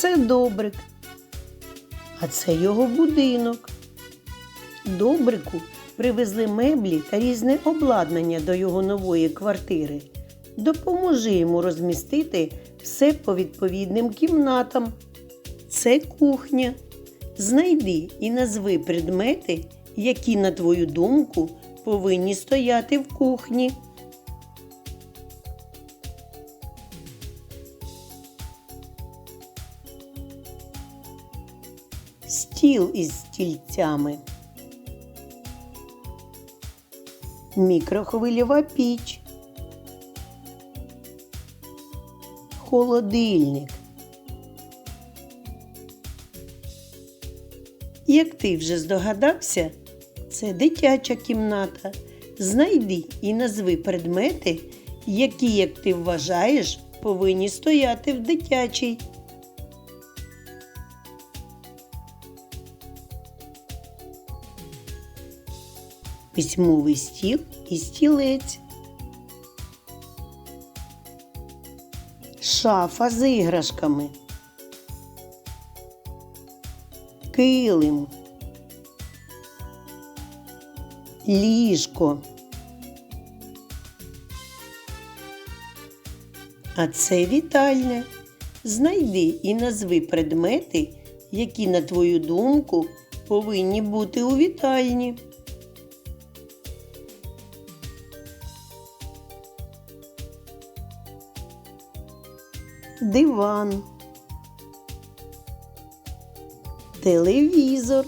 Це добрик. А це його будинок. Добрику привезли меблі та різне обладнання до його нової квартири. Допоможи йому розмістити все по відповідним кімнатам. Це кухня. Знайди і назви предмети, які, на твою думку, повинні стояти в кухні. Стіл із стільцями. Мікрохвильова піч. Холодильник. Як ти вже здогадався, це дитяча кімната. Знайди і назви предмети, які, як ти вважаєш, повинні стояти в дитячій. Письмовий стіл і стілець. Шафа з іграшками. Килим. Ліжко. А це вітальне. Знайди і назви предмети, які, на твою думку, повинні бути у вітальні. Диван. Телевізор.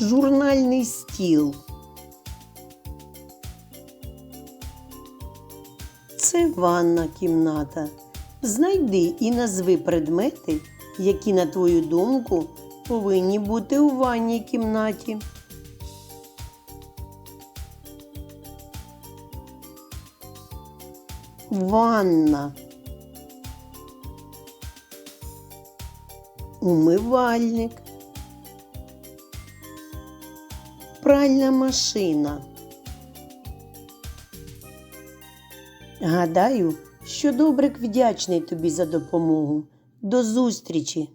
Журнальний стіл. Це ванна кімната. Знайди і назви предмети, які, на твою думку, повинні бути у ванній кімнаті. Ванна. Умивальник. Пральна машина. Гадаю, що Добрик вдячний тобі за допомогу. До зустрічі!